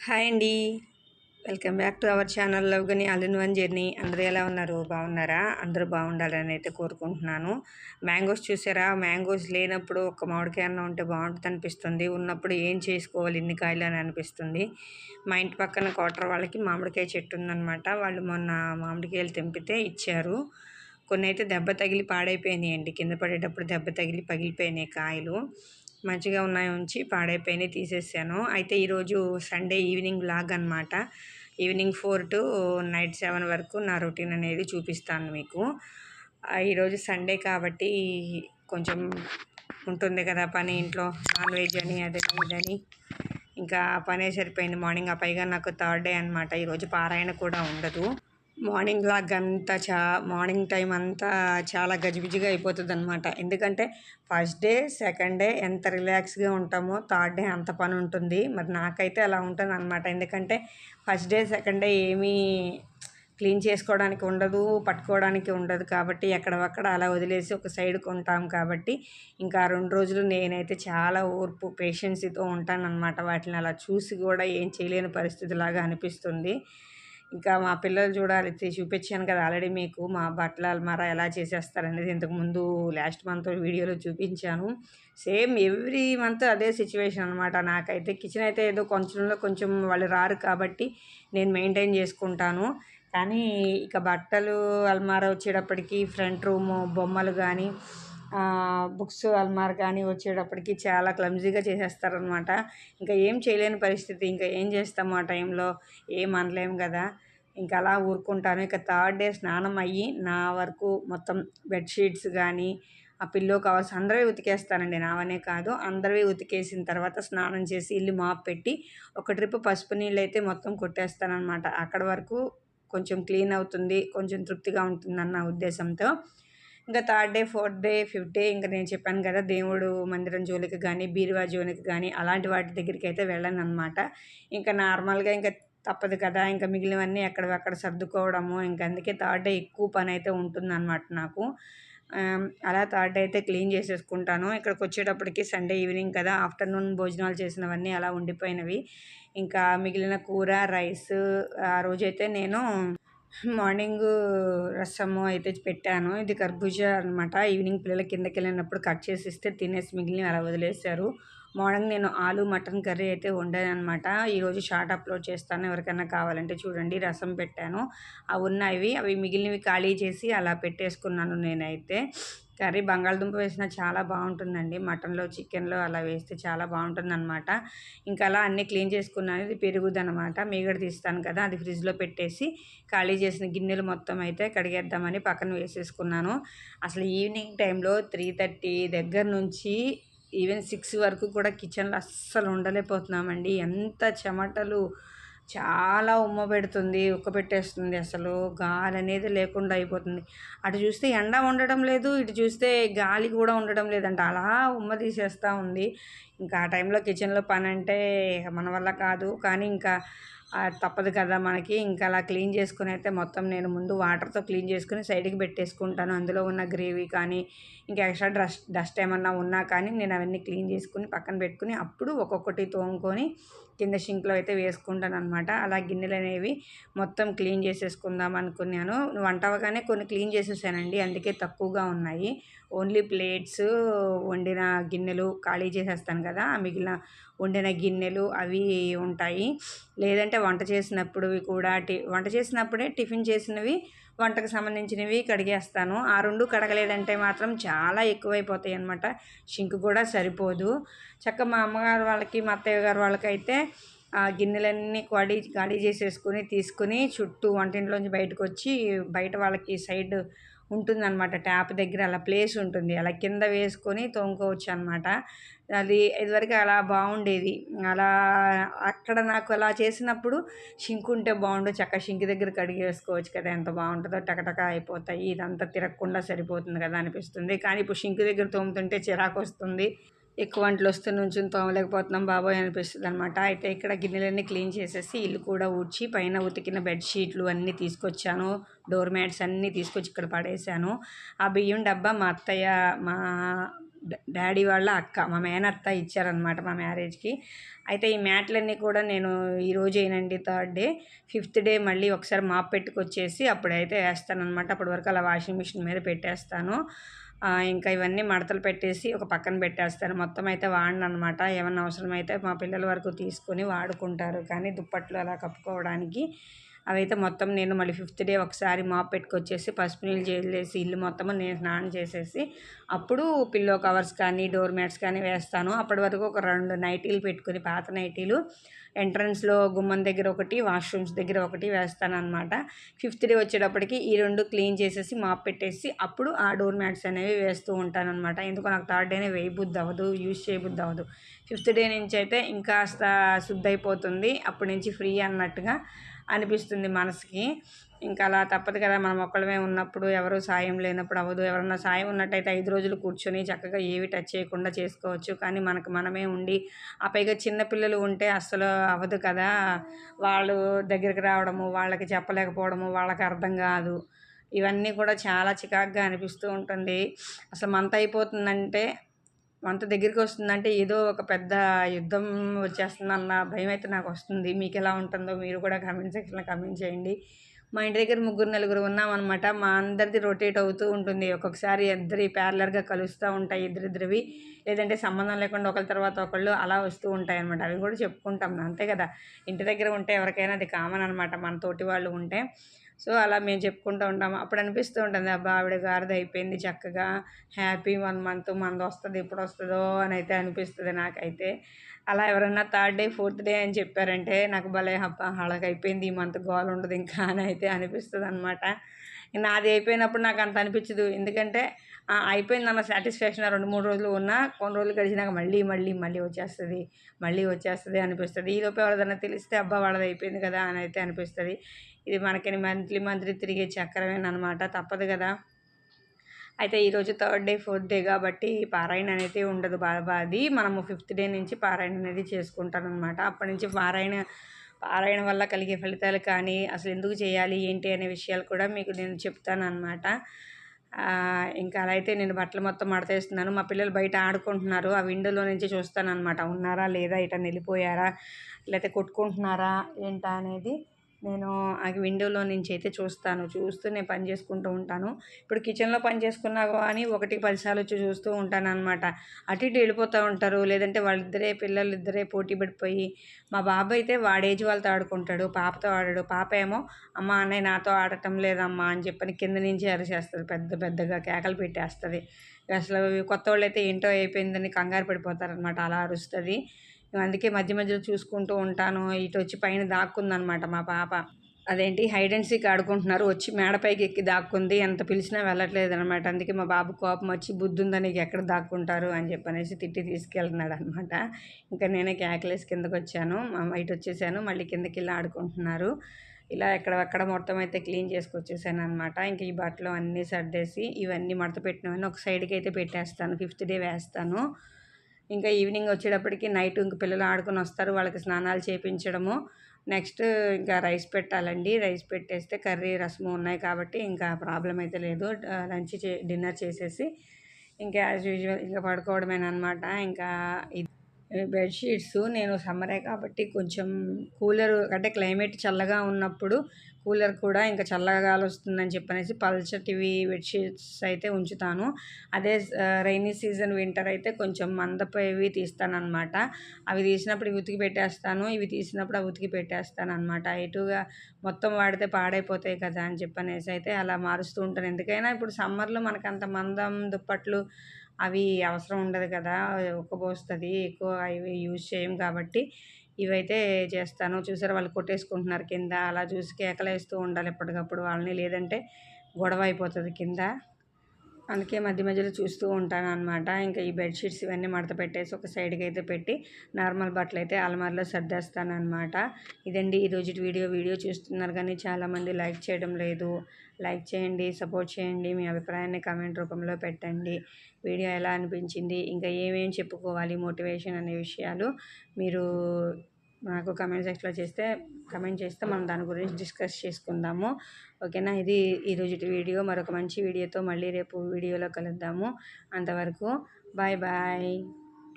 Hi అండి. Welcome back to our channel కానీ గని ఆల్ ఇన్ వన్ జర్నీ. అందరూ ఎలా ఉన్నారు? బాగున్నారా? అందరూ బాగుండాలని అయితే కోరుకుంటున్నాను. మ్యాంగోస్ చూసారా? మ్యాంగోస్ లేనప్పుడు ఒక మామిడికాయ అన్న ఉంటే బాగుంటుంది అనిపిస్తుంది. ఉన్నప్పుడు ఏం చేసుకోవాలి? ఇన్ని కాయలు అని అనిపిస్తుంది. మా ఇంటి పక్కన క్వార్టర్ వాళ్ళకి మామిడికాయ చెట్టు ఉందన్నమాట. వాళ్ళు మొన్న మామిడికాయలు తెంపితే ఇచ్చారు. కొన్ని అయితే దెబ్బ తగిలి పాడైపోయినాయి అండి కింద పడేటప్పుడు దెబ్బ తగిలి పగిలిపోయినాయి కాయలు. మంచిగా ఉన్నాయి ఉంచి పాడైపోయినాయి తీసేసాను. అయితే ఈరోజు సండే ఈవినింగ్ బ్లాగ్ అనమాట evening four to night seven వరకు నా రొటీన్ అనేది చూపిస్తాను మీకు. ఈరోజు సండే కాబట్టి కొంచెం ఉంటుంది కదా పని ఇంట్లో నాన్ వెజ్ అని అదే ఇదని ఇంకా పనే సరిపోయింది. మార్నింగ్ ఆ పైగా నాకు థర్డ్ డే అనమాట ఈరోజు పారాయణ కూడా ఉండదు. మార్నింగ్ లాగ్ అంతా చా మార్నింగ్ టైం అంతా చాలా గజిబిజిగా అయిపోతుంది అనమాట ఎందుకంటే ఫస్ట్ డే సెకండ్ డే ఎంత రిలాక్స్గా ఉంటామో థర్డ్ డే అంత పని ఉంటుంది. మరి నాకైతే అలా ఉంటుంది అనమాట ఎందుకంటే ఫస్ట్ డే సెకండ్ డే ఏమీ క్లీన్ చేసుకోవడానికి ఉండదు పట్టుకోవడానికి ఉండదు కాబట్టి ఎక్కడవక్కడ అలా వదిలేసి ఒక సైడ్కి ఉంటాం కాబట్టి ఇంకా రెండు రోజులు నేనైతే చాలా ఓర్పు పేషెన్సీతో ఉంటానన్నమాట. వాటిని అలా చూసి కూడా ఏం చేయలేని పరిస్థితిలాగా అనిపిస్తుంది. ఇంకా మా పిల్లలు చూడాలి. చూపించాను కదా ఆల్రెడీ మీకు మా బట్టల అల్మారా ఎలా చేసేస్తారనేది ఇంతకుముందు లాస్ట్ మంత్ వీడియోలో చూపించాను. సేమ్ ఎవ్రీ మంత్ అదే సిచ్యువేషన్ అనమాట నాకైతే కిచెన్ అయితే ఏదో కొంచెంలో కొంచెం వాళ్ళు రారు కాబట్టి నేను మెయింటైన్ చేసుకుంటాను. కానీ ఇక బట్టలు అల్మారా వచ్చేటప్పటికి ఫ్రంట్ రూము బొమ్మలు కానీ బుక్స్ అల్మార్ కానీ వచ్చేటప్పటికి చాలా క్లమ్జీగా చేసేస్తారనమాట ఇంకా ఏం చేయలేని పరిస్థితి ఇంకా ఏం చేస్తాము ఆ టైంలో? ఏం అనలేము కదా? ఇంకా అలా ఊరుకుంటాను. ఇక థర్డ్ డే స్నానం అయ్యి నా వరకు మొత్తం బెడ్షీట్స్ కానీ ఆ పిల్లో కవర్స్ అందరివి ఉతికేస్తానండి. నావనే కాదు అందరివి ఉతికేసిన తర్వాత స్నానం చేసి ఇల్లు మాప్ పెట్టి ఒక ట్రిప్ పసుపు నీళ్ళు అయితే మొత్తం కొట్టేస్తానమాట అక్కడ వరకు కొంచెం క్లీన్ అవుతుంది కొంచెం తృప్తిగా ఉంటుందన్న ఉద్దేశంతో. ఇంకా third day fourth day fifth day ఇంకా నేను చెప్పాను కదా దేవుడు మందిరం జోలికి కానీ బీరువా జోలికి కానీ అలాంటి వాటి దగ్గరికి అయితే వెళ్ళాను అనమాట ఇంకా నార్మల్గా ఇంకా తప్పదు కదా ఇంకా మిగిలినవన్నీ ఎక్కడక్కడ సర్దుకోవడము ఇంకా అందుకే థర్డ్ డే ఎక్కువ పని అయితే ఉంటుందన్నమాట నాకు. అలా థర్డ్ డే అయితే క్లీన్ చేసేసుకుంటాను. ఇక్కడికి వచ్చేటప్పటికి సండే ఈవినింగ్ కదా ఆఫ్టర్నూన్ భోజనాలు చేసినవన్నీ అలా ఉండిపోయినవి. ఇంకా మిగిలిన కూర రైస్ ఆ రోజైతే నేను మార్నింగ్ రసము అయితే పెట్టాను. ఇది కర్బూజా అనమాట ఈవినింగ్ పిల్లల కిందకి వెళ్ళినప్పుడు కట్ చేసి ఇస్తే తినేసి మిగిలిన అలా వదిలేశారు. మార్నింగ్ నేను ఆలు మటన్ కర్రీ అయితే వండాను అనమాట ఈరోజు షార్ట్ అప్లోడ్ చేస్తాను. ఎవరికైనా కావాలంటే చూడండి. రసం పెట్టాను. అవి ఉన్నవి. అవి మిగిలినవి ఖాళీ చేసి అలా పెట్టేసుకున్నాను నేనైతే. కర్రీ బంగాళదుంప వేసినా చాలా బాగుంటుందండి. మటన్లో చికెన్లో అలా వేస్తే చాలా బాగుంటుంది అనమాట ఇంకా అలా అన్నీ క్లీన్ చేసుకున్నాను. ఇది పెరుగుది అనమాట మీగడ తీస్తాను కదా అది ఫ్రిడ్జ్లో పెట్టేసి ఖాళీ చేసిన గిన్నెలు మొత్తం అయితే కడిగేద్దామని పక్కన వేసేసుకున్నాను. అసలు ఈవినింగ్ టైంలో త్రీ థర్టీ దగ్గర నుంచి ఈవెన్ సిక్స్ వరకు కూడా కిచెన్లో అస్సలు ఉండలేకపోతున్నామండి. ఎంత చెమటలు చాలా ఉమ్మ పెడుతుంది ఉక్క పెట్టేస్తుంది అసలు. గాలి అనేది లేకుండా అయిపోతుంది. అటు చూస్తే ఎండ ఉండడం లేదు ఇటు చూస్తే గాలి కూడా ఉండడం లేదంట. అలా ఉమ్మ తీసేస్తూ ఉంది. ఇంకా ఆ టైంలో కిచెన్లో పని అంటే మన వల్ల కాదు. కానీ ఇంకా తప్పదు కదా మనకి. ఇంకా అలా క్లీన్ చేసుకుని అయితే మొత్తం నేను ముందు వాటర్తో క్లీన్ చేసుకుని సైడ్కి పెట్టేసుకుంటాను. అందులో ఉన్న గ్రేవీ కానీ ఇంకా ఎక్స్ట్రా డస్ట్ డస్ట్ ఏమన్నా ఉన్నా కానీ నేను అవన్నీ క్లీన్ చేసుకుని పక్కన పెట్టుకుని అప్పుడు ఒక్కొక్కటి తోముకొని కింద షింక్లో అయితే వేసుకుంటాను అనమాట అలా గిన్నెలు అనేవి మొత్తం క్లీన్ చేసేసుకుందాం అనుకున్నాను. వంట అవగానే కొన్ని క్లీన్ చేసేసానండి. అందుకే తక్కువగా ఉన్నాయి. ఓన్లీ ప్లేట్స్ వండిన గిన్నెలు ఖాళీ చేసేస్తాను కదా. మిగిలిన వండిన గిన్నెలు అవి ఉంటాయి. లేదంటే వంట చేసినప్పుడు కూడా టి వంట చేసినప్పుడే టిఫిన్ చేసినవి వంటకు సంబంధించినవి కడిగేస్తాను. ఆ రెండు కడగలేదంటే మాత్రం చాలా ఎక్కువైపోతాయి అనమాట షింక్ కూడా సరిపోదు. చక్క మా అమ్మగారు వాళ్ళకి మా అత్తయ్య గారు వాళ్ళకైతే ఆ గిన్నెలన్నీ కడి ఖాళీ చేసేసుకుని తీసుకుని చుట్టూ వంటింట్లోంచి బయటకు వచ్చి బయట వాళ్ళకి సైడ్ ఉంటుందన్నమాట. ట్యాప్ దగ్గర అలా ప్లేస్ ఉంటుంది. అలా కింద వేసుకొని తోముకోవచ్చు అనమాట అది ఇదివరకు అలా బాగుండేది. అలా అక్కడ నాకు అలా చేసినప్పుడు షింక్ ఉంటే బాగుండు. చక్క షింక్ దగ్గర కడిగి వేసుకోవచ్చు కదా. ఎంత బాగుంటుందో టకటక అయిపోతాయి. ఇదంతా తిరగకుండా సరిపోతుంది కదా అనిపిస్తుంది. కానీ ఇప్పుడు షింక్ దగ్గర తోముతుంటే చిరాకు వస్తుంది. ఎక్కువ వంటలు వస్తే నుంచి తోమలేకపోతున్నాం బాబోయ్ అనిపిస్తుంది అనమాట అయితే ఇక్కడ గిన్నెలన్నీ క్లీన్ చేసేసి ఇల్లు కూడా ఊడ్చి పైన ఉతికిన బెడ్షీట్లు అన్నీ తీసుకొచ్చాను. డోర్ మ్యాట్స్ అన్నీ తీసుకొచ్చి ఇక్కడ పడేశాను. ఆ బియ్యం డబ్బా మా అత్తయ్య మా డాడీ వాళ్ళ అక్క మా మేనత్త ఇచ్చారనమాట మా మ్యారేజ్కి. అయితే ఈ మ్యాట్లన్నీ కూడా నేను ఈరోజేనండి థర్డ్ డే. ఫిఫ్త్ డే మళ్ళీ ఒకసారి మాప్ పెట్టుకొచ్చేసి అప్పుడైతే వేస్తానమాట అప్పటి వరకు అలా వాషింగ్ మిషన్ మీద పెట్టేస్తాను. ఇంకా ఇవన్నీ మడతలు పెట్టేసి ఒక పక్కన పెట్టేస్తాను మొత్తం అయితే వాడిన అనమాట ఏమన్నా అవసరమైతే మా పిల్లల వరకు తీసుకొని వాడుకుంటారు. కానీ దుప్పట్లు అలా కప్పుకోవడానికి అవైతే మొత్తం నేను మళ్ళీ ఫిఫ్త్ డే ఒకసారి మాప్ పెట్టుకొచ్చేసి పసుపు నీళ్ళు చేసి ఇల్లు మొత్తం నేను స్నానం చేసేసి అప్పుడు పిల్లో కవర్స్ కానీ డోర్ మ్యాట్స్ కానీ వేస్తాను. అప్పటి వరకు ఒక రెండు నైటీలు పెట్టుకుని పాత నైటీలు. ఎంట్రన్స్లో గుమ్మం దగ్గర ఒకటి వాష్రూమ్స్ దగ్గర ఒకటి వేస్తాను అనమాట ఫిఫ్త్ డే వచ్చేటప్పటికి ఈ రెండు క్లీన్ చేసేసి మాప్ పెట్టేసి అప్పుడు ఆ డోర్ మ్యాట్స్ అనేవి వేస్తూ ఉంటాను అనమాట ఎందుకు నాకు థర్డ్ డేనే వేయబుద్ది అవ్వదు యూజ్ చేయబుద్ధి అవ్వదు ఫిఫ్త్ డే నుంచి అయితే ఇంకాస్త శుద్ధి అయిపోతుంది అప్పటి నుంచి ఫ్రీ అన్నట్టుగా అనిపిస్తుంది మనసుకి. ఇంకా అలా తప్పదు కదా మనం ఒక్కడమే ఉన్నప్పుడు ఎవరు సాయం లేనప్పుడు అవ్వదు. ఎవరన్నా సాయం ఉన్నట్టయితే ఐదు రోజులు కూర్చొని చక్కగా ఏవి టచ్ చేయకుండా చేసుకోవచ్చు. కానీ మనకు మనమే ఉండి ఆ పైగా చిన్నపిల్లలు ఉంటే అస్సలు అవ్వదు కదా. వాళ్ళు దగ్గరికి రావడము వాళ్ళకి చెప్పలేకపోవడము వాళ్ళకి అర్థం కాదు. ఇవన్నీ కూడా చాలా చికాకుగా అనిపిస్తూ ఉంటుంది. అసలు మంత అయిపోతుందంటే వంత దగ్గరికి వస్తుందంటే ఏదో ఒక పెద్ద యుద్ధం వచ్చేస్తుందన్న భయం అయితే నాకు వస్తుంది మీకు ఎలా ఉంటుందో మీరు కూడా కామెంట్ సెక్షన్లో కామెంట్ చేయండి. మా ఇంటి దగ్గర ముగ్గురు నలుగురు ఉన్నామన్నమాట. మా అందరిది రొటేట్ అవుతూ ఉంటుంది. ఒక్కొక్కసారి ఇద్దరి ప్యారలర్గా కలుస్తూ ఉంటాయి ఇద్దరిద్దరివి. లేదంటే సంబంధం లేకుండా ఒకరి తర్వాత ఒకళ్ళు అలా వస్తూ ఉంటాయి అనమాట అవి కూడా చెప్పుకుంటాం అంతే కదా. ఇంటి దగ్గర ఉంటే ఎవరికైనా అది కామన్ అనమాట మన తోటి వాళ్ళు ఉంటే. సో అలా మేము చెప్పుకుంటూ ఉంటాము. అప్పుడు అనిపిస్తూ ఉంటుంది అబ్బా ఆవిడ గారిది అయిపోయింది చక్కగా. హ్యాపీ వన్ మంత్ మంది వస్తుంది ఎప్పుడు వస్తుందో అని అయితే అనిపిస్తుంది నాకైతే. అలా ఎవరన్నా థర్డ్ డే ఫోర్త్ డే అని చెప్పారంటే నాకు భలే హబ్బా అలాగైపోయింది అయిపోయింది ఈ మంత్ గోల్ ఉండదు ఇంకా అని అయితే అనిపిస్తుంది అనమాట నాది అయిపోయినప్పుడు నాకు అంత అనిపించదు. ఎందుకంటే అయిపోయింది అన్న సాటిస్ఫాక్షన్ రెండు మూడు రోజులు ఉన్నా కొన్ని రోజులు గడిచినాక మళ్ళీ మళ్ళీ మళ్ళీ వచ్చేస్తుంది. మళ్ళీ వచ్చేస్తుంది అనిపిస్తుంది. ఈ ఎవరిదైనా తెలిస్తే అబ్బా వాళ్ళది అయిపోయింది కదా అని అయితే అనిపిస్తుంది. ఇది మనకి మంత్లీ మంత్లీ తిరిగే చక్రమేనమాట తప్పదు కదా. అయితే ఈరోజు థర్డ్ డే ఫోర్త్ డే కాబట్టి పారాయణ అనేది ఉండదు. బాబా అది మనము ఫిఫ్త్ డే నుంచి పారాయణ అనేది చేసుకుంటాను అనమాట అప్పటి నుంచి పారాయణ పారాయణ వల్ల కలిగే ఫలితాలు కానీ అసలు ఎందుకు చేయాలి ఏంటి అనే విషయాలు కూడా మీకు నేను చెప్తాను అనమాట ఇంకా అలా అయితే నేను బట్టలు మొత్తం మడతేస్తున్నాను. మా పిల్లలు బయట ఆడుకుంటున్నారు. ఆ విండోలో నుంచి చూస్తాను అనమాట ఉన్నారా లేదా ఇట వెళ్ళిపోయారా లేకపోతే కొట్టుకుంటున్నారా ఏంటా అనేది. నేను ఆ విండోలో నుంచి అయితే చూస్తాను. చూస్తూ నేను పని చేసుకుంటూ ఉంటాను. ఇప్పుడు కిచెన్లో పని చేసుకున్నా కానీ ఒకటి పదిసార్లు వచ్చి చూస్తూ ఉంటాను అనమాట అటు ఇటు వెళ్ళిపోతూ ఉంటారు. లేదంటే వాళ్ళిద్దరే పిల్లలు ఇద్దరే పోటీ పడిపోయి మా బాబు అయితే వాడేజ్ వాళ్ళతో ఆడుకుంటాడు. పాపతో ఆడాడు. పాప ఏమో అమ్మ అన్నయ్య నాతో ఆడటం లేదమ్మా అని చెప్పని కింద నుంచి అరిచేస్తుంది. పెద్ద పెద్దగా కేకలు పెట్టేస్తుంది. అసలు కొత్త వాళ్ళు అయితే ఏంటో అయిపోయిందని కంగారు పడిపోతారనమాట అలా అరుస్తుంది. అందుకే మధ్య మధ్యలో చూసుకుంటూ ఉంటాను. ఇటు వచ్చి పైన దాక్కుందనమాట మా పాప. అదేంటి హైడ్ అండ్ సీక్ ఆడుకుంటున్నారు. వచ్చి మేడపైకి ఎక్కి దాక్కుంది. ఎంత పిలిచినా వెళ్ళట్లేదు అనమాట అందుకే మా బాబు కోపం వచ్చి బుద్ధి ఉందా నీకు ఎక్కడ దాక్కుంటారు? అని చెప్పనేసి తిట్టి తీసుకెళ్తున్నాడు అనమాట ఇంకా నేనే క్యాకలేసి కిందకు వచ్చాను. మా ఇటు వచ్చేసాను. మళ్ళీ కిందకి వెళ్ళి ఆడుకుంటున్నారు. ఇలా ఎక్కడెక్కడ మొత్తం అయితే క్లీన్ చేసుకొచ్చేసాను అనమాట ఇంకా ఈ బట్టలు అన్నీ సర్దేసి ఇవన్నీ మడత పెట్టినవన్నీ ఒక సైడ్కి అయితే పెట్టేస్తాను. ఫిఫ్త్ డే వేస్తాను. ఇంకా ఈవినింగ్ వచ్చేటప్పటికి నైట్ ఇంక పిల్లలు ఆడుకొని వస్తారు వాళ్ళకి స్నానాలు చేయించడము నెక్స్ట్ ఇంకా రైస్ పెట్టాలండి. రైస్ పెట్టేస్తే కర్రీ రసము ఉన్నాయి కాబట్టి ఇంకా ప్రాబ్లం అయితే లేదు. లంచ్ చే డిన్నర్ చేసేసి ఇంకా యాజ్ యూజువల్ ఇంకా పడుకోవడమేనమాట ఇంకా ఇది బెడ్షీట్స్ నేను సమ్మరే కాబట్టి కొంచెం కూలర్ అంటే క్లైమేట్ చల్లగా ఉన్నప్పుడు కూలర్ కూడా ఇంకా చల్లగా గాలి వస్తుందని చెప్పనేసి పల్చటివి బెడ్షీట్స్ అయితే ఉంచుతాను. అదే రైనీ సీజన్ వింటర్ అయితే కొంచెం మందపోయేవి తీస్తానమాట అవి తీసినప్పుడు ఇవి ఉతికి పెట్టేస్తాను ఇవి తీసినప్పుడు అవి ఉతికి పెట్టేస్తాను అనమాట ఎటుగా మొత్తం వాడితే పాడైపోతాయి కదా అని చెప్పనేసి అయితే అలా మారుస్తూ ఉంటాను. ఎందుకైనా ఇప్పుడు సమ్మర్లో మనకు అంత మందం దుప్పట్లు అవి అవసరం ఉండదు కదా ఉక్కబోస్తుంది ఎక్కువ అవి యూజ్ చేయం కాబట్టి ఇవైతే చేస్తాను. చూసారా వాళ్ళు కొట్టేసుకుంటున్నారు కింద అలా చూసి కేకలేస్తూ ఉండాలి ఎప్పటికప్పుడు వాళ్ళని లేదంటే గొడవ అయిపోతుంది కింద. అందుకే మధ్య మధ్యలో చూస్తూ ఉంటాను అనమాట ఇంకా ఈ బెడ్షీట్స్ ఇవన్నీ మడత పెట్టేసి ఒక సైడ్కి అయితే పెట్టి నార్మల్ బట్టలు అయితే అలమారిలో సర్దేస్తాను అనమాట ఇదండి ఈరోజు వీడియో. వీడియో చూస్తున్నారు కానీ చాలామంది లైక్ చేయడం లేదు. లైక్ చేయండి సపోర్ట్ చేయండి మీ అభిప్రాయాన్ని కామెంట్ రూపంలో పెట్టండి. వీడియో ఎలా అనిపించింది ఇంకా ఏమేమి చెప్పుకోవాలి మోటివేషన్ అనే విషయాలు మీరు నాకు కమెంట్ సెక్షన్లో చేస్తే కమెంట్ చేస్తే మనం దాని గురించి డిస్కస్ చేసుకుందాము. ఓకేనా? ఇది ఈరోజు వీడియో. మరొక మంచి వీడియోతో మళ్ళీ రేపు వీడియోలో కలుద్దాము. అంతవరకు బాయ్ బాయ్.